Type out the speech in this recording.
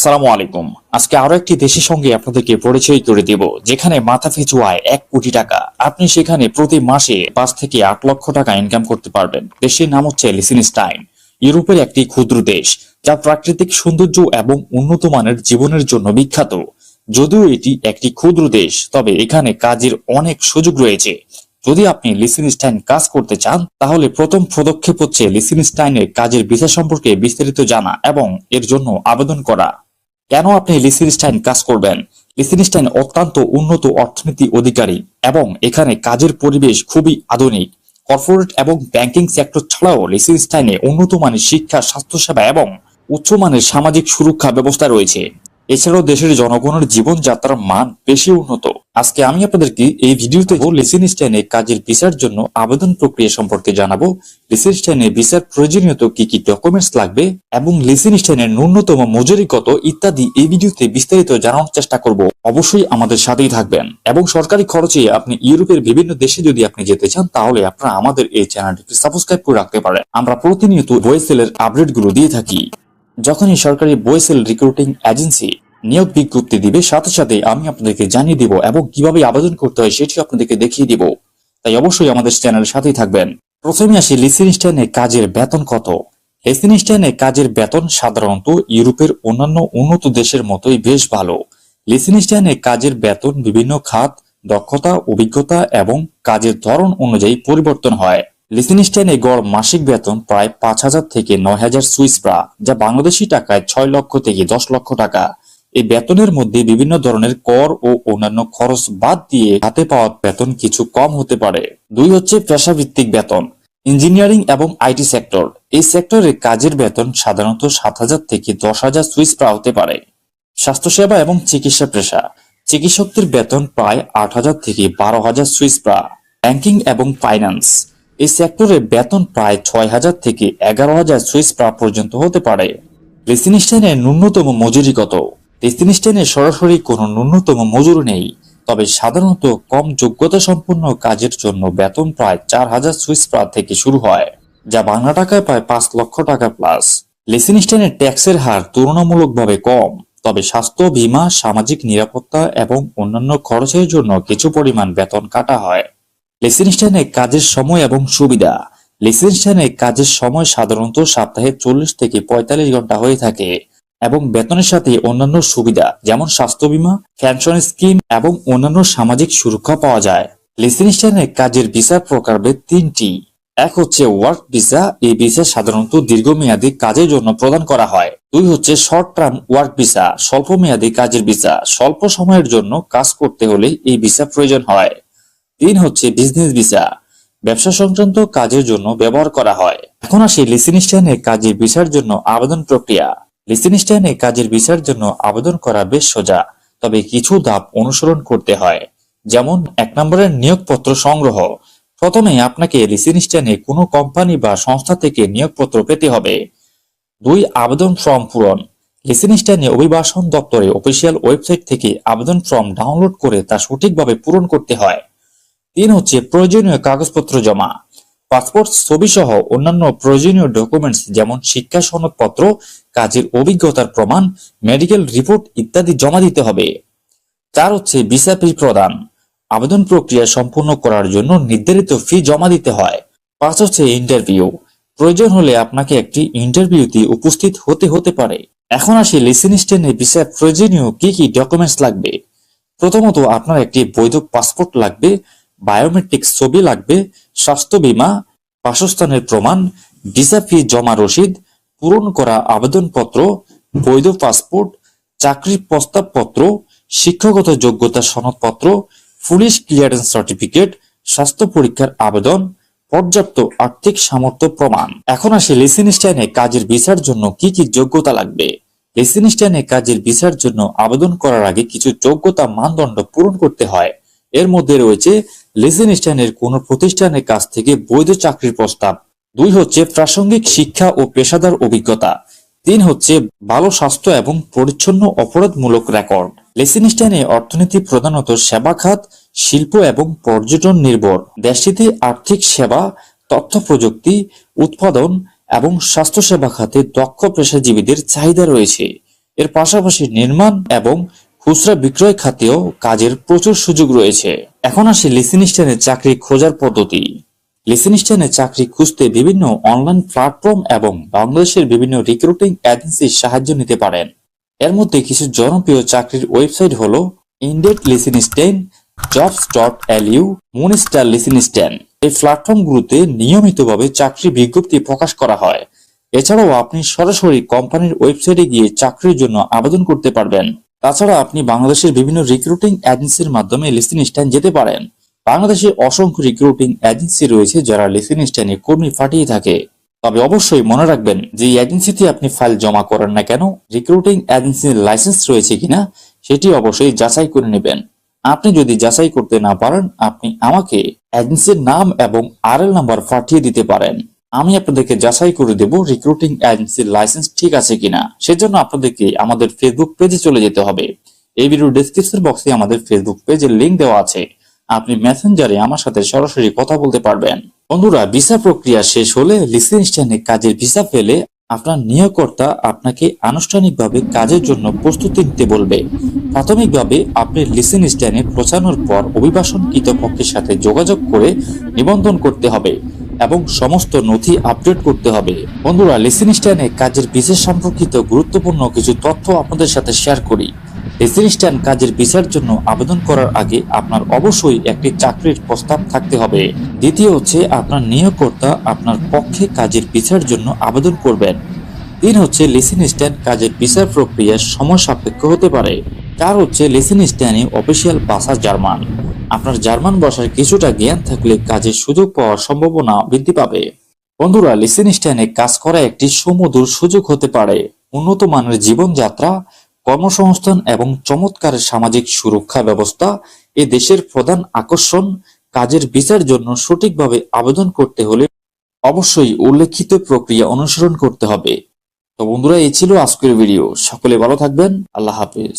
আসসালামু আলাইকুম। আজকে আরও একটি দেশের সঙ্গে আপনাদেরকে পরিচয় করে দেব, যেখানে মাথা পিছু আয় এক কোটি টাকা। আপনি সেখানে প্রতি মাসে পাঁচ থেকে আট লক্ষ টাকা ইনকাম করতে পারবেন। দেশের নাম হচ্ছে লিসিনস্টাইন, ইউরোপের একটি ক্ষুদ্র দেশ, যা প্রাকৃতিক সৌন্দর্য এবং উন্নত মানের জীবনের জন্য বিখ্যাত। যদিও এটি একটি ক্ষুদ্র দেশ, তবে এখানে কাজের অনেক সুযোগ রয়েছে। যদি আপনি লিসিনস্টাইন কাজ করতে চান, তাহলে প্রথম পদক্ষেপ হচ্ছে লিসিনস্টাইনের কাজের বিষয় সম্পর্কে বিস্তারিত জানা এবং এর জন্য আবেদন করা। কেন আপনি লিসিনস্টাইন কাজ করবেন? লিসিনস্টাইন অত্যন্ত উন্নত অর্থনীতি অধিকারী এবং এখানে কাজের পরিবেশ খুবই আধুনিক। কর্পোরেট এবং ব্যাংকিং সেক্টর ছাড়াও লিসিনস্টাইনে উন্নত মানের শিক্ষা, স্বাস্থ্যসেবা এবং উচ্চমানের সামাজিক সুরক্ষা ব্যবস্থা রয়েছে। এছাড়াও দেশের জনগণের জীবনযাত্রার মান বেশি উন্নত। আজকে আমি আপনাদেরকে এই ভিডিওতে লিসিনস্টাইনে কাজের ভিসার জন্য আবেদন প্রক্রিয়া সম্পর্কে জানাব লিসিনস্টাইনে ভিসার প্রয়োজনীয়ত কি কি ডকুমেন্টস লাগবে এবং লিসিনস্টাইনের ন্যূনতম মজুরি কত ইত্যাদি এই ভিডিওতে বিস্তারিত জানানোর চেষ্টা করব। অবশ্যই আমাদের সাথেই থাকবেন। এবং সরকারি খরচে আপনি ইউরোপের বিভিন্ন দেশে যদি আপনি যেতে চান, তাহলে আপনারা আমাদের এই চ্যানেলটি সাবস্ক্রাইব করে রাখতে পারেন। আমরা প্রতিনিয়ত ওয়েসেলের আপডেটগুলো দিয়ে থাকি। যখনই সরকারি বয়েসেল রিক্রুটিং এজেন্সি নিয়োগ বিজ্ঞপ্তি দিবে, সাথে সাথে আমি আপনাদেরকে জানিয়ে দিব এবং কীভাবে আবেদন করতে হয় সেটি আপনাদেরকে দেখিয়ে দিব। তাই অবশ্যই আমাদের চ্যানেলের সাথেই থাকবেন। প্রথমে আসি লিসিনস্টাইনে কাজের বেতন কত? লিসিনস্টাইনে কাজের বেতন সাধারণত ইউরোপের অন্যান্য উন্নত দেশের মতোই বেশ ভালো। লিসিনস্টাইনে কাজের বেতন বিভিন্ন খাত, দক্ষতা, অভিজ্ঞতা এবং কাজের ধরন অনুযায়ী পরিবর্তন হয়। লিসিনস্টাইনে গড় মাসিক বেতন প্রায় পাঁচ হাজার থেকে নয় হাজার সুইস প্রা যা বাংলাদেশি টাকায় ছয় লক্ষ থেকে দশ লক্ষ টাকা। এই বেতনের মধ্যে বিভিন্ন ধরনের কর ও অন্যান্য খরচ বাদ দিয়ে হাতে পাওয়া বেতন কিছু কম হতে পারে। দুই হচ্ছে পেশাভিত্তিক বেতন, ইঞ্জিনিয়ারিং এবং আইটি সেক্টর। এই সেক্টরে কাজের বেতন সাধারণত সাত হাজার থেকে দশ হাজার সুইস প্রা হতে পারে। স্বাস্থ্যসেবা এবং চিকিৎসা পেশা, চিকিৎসকদের বেতন প্রায় আট হাজার থেকে বারো হাজার সুইস প্রা ব্যাংকিং এবং ফাইন্যান্স। এই সেক্টরে বেতন প্রায় ছয় হাজার থেকে এগারো হাজার সুইস প্রা পর্যন্ত হতে পারে। লিসিনিস্টাইনের ন্যূনতম মজুরি কত? লিসিনিস্টাইনে সরাসরি কোনো ন্যূনতম মজুরি নেই, তবে সাধারণত কম যোগ্যতা সম্পন্ন কাজের জন্য বেতন প্রায় চার হাজার সুইস প্রা থেকে শুরু হয়, যা বাংলা টাকায় প্রায় পাঁচ লক্ষ টাকা প্লাস লিসিনিস্টাইনের ট্যাক্সের হার তুলনামূলকভাবে কম, তবে স্বাস্থ্য, বীমা, সামাজিক নিরাপত্তা এবং অন্যান্য খরচের জন্য কিছু পরিমাণ বেতন কাটা হয়। লিসেনস্টাইনে কাজের সময় এবং সুবিধা। লিসেনস্টাইনে কাজের সময় সাধারণত সপ্তাহে চল্লিশ থেকে পঁয়তাল্লিশ ঘণ্টা হয়ে থাকে এবং বেতনের সাথে অন্যান্য সুবিধা, যেমন স্বাস্থ্য বীমা, পেনশন স্কিম এবং অন্যান্য সামাজিক সুরক্ষা পাওয়া যায়। লিসেনস্টাইনে কাজের ভিসার প্রকারভেদ তিনটি। এক হচ্ছে ওয়ার্ক ভিসা। এই ভিসা সাধারণত দীর্ঘমেয়াদী কাজের জন্য প্রদান করা হয়। দুই হচ্ছে শর্ট টার্ম ওয়ার্ক ভিসা। স্বল্প মেয়াদী কাজের ভিসা। স্বল্প সময়ের জন্য কাজ করতে হলে এই ভিসা প্রয়োজন হয়। তিন হচ্ছে বিজনেস ভিসা ব্যবসা সংক্রান্ত কাজের জন্য ব্যবহার করা হয়। এখন আসি লিসিনিস্টাইনে কাজের ভিসার জন্য আবেদন প্রক্রিয়া। লিসিনিস্টাইনে কাজের ভিসার জন্য আবেদন করা বেশ সোজা, তবে কিছু ধাপ অনুসরণ করতে হয়। যেমন, এক নম্বরের নিয়োগপত্র সংগ্রহ। প্রথমে আপনাকে লিসিনিস্টাইনে কোনো কোম্পানি বা সংস্থা থেকে নিয়োগপত্র পেতে হবে। দুই, আবেদন ফর্ম পূরণ। লিসিনিস্টাইনে অভিবাসন দপ্তরে অফিসিয়াল ওয়েবসাইট থেকে আবেদন ফর্ম ডাউনলোড করে তা সঠিকভাবে পূরণ করতে হয়। তিন হচ্ছে প্রয়োজনীয় কাগজপত্র জমা পাসপোর্ট ছবি সহ অন্যান্য প্রয়োজনীয় ডকুমেন্টস যেমন শিক্ষা সনদপত্র, কাজের অভিজ্ঞতার প্রমাণ মেডিকেল রিপোর্ট ইত্যাদি জমা দিতে হবে। চার হচ্ছে ভিসা ফি প্রদান, আবেদন প্রক্রিয়া সম্পূর্ণ করার জন্য নির্ধারিত ফি জমা দিতে হয়। পাঁচ হচ্ছে ইন্টারভিউ প্রয়োজন হলে আপনাকে একটি ইন্টারভিউতে উপস্থিত হতে হতে পারে। এখন আসি লিসেনিস্টেনে ভিসার প্রয়োজনীয় কি কি ডকুমেন্টস লাগবে। প্রথমত আপনার একটি বৈধ পাসপোর্ট লাগবে বায়োমেট্রিক ছবি লাগবে, স্বাস্থ্য বীমা, বাসস্থানের প্রমাণ, ভিসা ফি জমা রসিদ, পূরণ করা আবেদনপত্র, বৈধ পাসপোর্ট চাকরির প্রস্তাবপত্র, শিক্ষাগত যোগ্যতা সনদপত্র, পুলিশ ক্লিয়ারেন্স সার্টিফিকেট, স্বাস্থ্য পরীক্ষার আবেদন, পর্যাপ্ত আর্থিক সামর্থ্য প্রমাণ। এখন আসে লিসিনিস্টাইনে কাজের ভিসার জন্য কি কি যোগ্যতা লাগবে? লিসিনিস্টাইনে কাজের ভিসার জন্য আবেদন করার আগে কিছু যোগ্যতা মানদণ্ড পূরণ করতে হয়। এর মধ্যে রয়েছে লিসেনস্টাইনের কোন প্রতিষ্ঠানের কাছ থেকে বৈধ চাকরির প্রস্তাব। দুই হচ্ছে প্রাসঙ্গিক শিক্ষা ও পেশাদার অভিজ্ঞতা। তিন হচ্ছে ভালো স্বাস্থ্য এবং পরিচ্ছন্ন অপরাধমূলক রেকর্ড। লেসিনস্টাইনে অর্থনীতি প্রধানত সেবা খাত, শিল্প এবং পর্যটন নির্ভর। দেশটিতে আর্থিক সেবা, তথ্য প্রযুক্তি, উৎপাদন এবং স্বাস্থ্যসেবা খাতে দক্ষ পেশাজীবীদের চাহিদা রয়েছে। এর পাশাপাশি নির্মাণ এবং খুচরা বিক্রয় খাতেও কাজের প্রচুর সুযোগ রয়েছে। এখন আসি লিসিনিস্টানের চাকরি খোঁজার পদ্ধতি। লিসিনিস্টানে চাকরি খুঁজতে বিভিন্ন অনলাইন প্ল্যাটফর্ম এবং বাংলাদেশের বিভিন্ন রিক্রুটিং এজেন্সির সাহায্য নিতে পারেন। এর মধ্যে কিছু জনপ্রিয় চাকরির ওয়েবসাইট হল Indeed Liechtenstein jobs dot LU, Monster Liechtenstein এই প্ল্যাটফর্মগুলোতে নিয়মিতভাবে চাকরি বিজ্ঞপ্তি প্রকাশ করা হয়। এছাড়াও আপনি সরাসরি কোম্পানির ওয়েবসাইটে গিয়ে চাকরির জন্য আবেদন করতে পারবেন। তাছাড়া আপনি বাংলাদেশের বিভিন্ন রিক্রুটিং এজেন্সির মাধ্যমে লিসিনিস্টান যেতে পারেন। বাংলাদেশে অসংখ্য রিক্রুটিং এজেন্সি রয়েছে যারা লিসিনিস্টানে কর্মী পাঠিয়ে থাকে। তবে অবশ্যই মনে রাখবেন যে এজেন্সিতে আপনি ফাইল জমা করেন না কেন রিক্রুটিং এজেন্সির লাইসেন্স রয়েছে কিনা, সেটি অবশ্যই যাচাই করে নেবেন। আপনি যদি যাচাই করতে না পারেন, আপনি আমাকে এজেন্সির নাম এবং আরএল নাম্বার পাঠিয়ে দিতে পারেন। আমি আপনাদেরকে যাচাই করে দেব রিক্রুটিং এজেন্সির লাইসেন্স ঠিক আছে কিনা। সেজন্য আপনাদেরকে আমাদের ফেসবুক পেজে চলে যেতে হবে। এই ভিডিও ডেসক্রিপশন বক্সে আমাদের ফেসবুক পেজের লিংক দেওয়া আছে। আপনি মেসেঞ্জারে আমার সাথে সরাসরি কথা বলতে পারবেন। বন্ধুরা ভিসা প্রক্রিয়া শেষ হলে লিসেনস্টানে কাজের ভিসা পেলে আপনার নিয়োগকর্তা আপনাকে আনুষ্ঠানিকভাবে কাজের জন্য প্রস্তুতি নিতে বলবে। প্রাথমিকভাবে আপনি লিসেন স্ট্যান্ডে পৌঁছানোর পর অভিবাসন কৃতপক্ষের সাথে যোগাযোগ করে নিবন্ধন করতে হবে। এবং সমস্ত নথি আপডেট করতে হবে। বন্ধুরা লিসেন স্ট্যান্ডে কাজের বিশেষ সম্পর্কিত গুরুত্বপূর্ণ কিছু তথ্য আপনাদের সাথে শেয়ার করি। রেসিডেন্ট কাজের ভিসার জন্য আবেদন করার আগে আপনার অবশ্যই একটি চাকরির প্রস্তাব থাকতে হবে। দ্বিতীয় হচ্ছে, আপনার নিয়োগকর্তা আপনার পক্ষে কাজের ভিসার জন্য আবেদন করবেন। তিন হচ্ছে লিসেন স্ট্যান্ড কাজের বিচার প্রক্রিয়া সময় সাপেক্ষ হতে পারে। চার হচ্ছে লিসেন স্ট্যান্ডে অফিসিয়াল ভাষা জার্মান। আপনার জার্মান ভাষার কিছুটা জ্ঞান থাকলে কাজের সুযোগ পাওয়ার সম্ভাবনা বৃদ্ধি পাবে। বন্ধুরা, লিসেন স্ট্যান্ডে কাজ করা একটি সুমধুর সুযোগ হতে পারে। উন্নত মানের জীবনযাত্রা, কর্মসংস্থান এবং চমৎকার সামাজিক সুরক্ষা ব্যবস্থা এ দেশের প্রধান আকর্ষণ। কাজের বিচার জন্য সঠিকভাবে আবেদন করতে হলে অবশ্যই উল্লেখিত প্রক্রিয়া অনুসরণ করতে হবে। তো বন্ধুরা, এই ছিল আজকের ভিডিও। সকলে ভালো থাকবেন। আল্লাহ হাফেজ।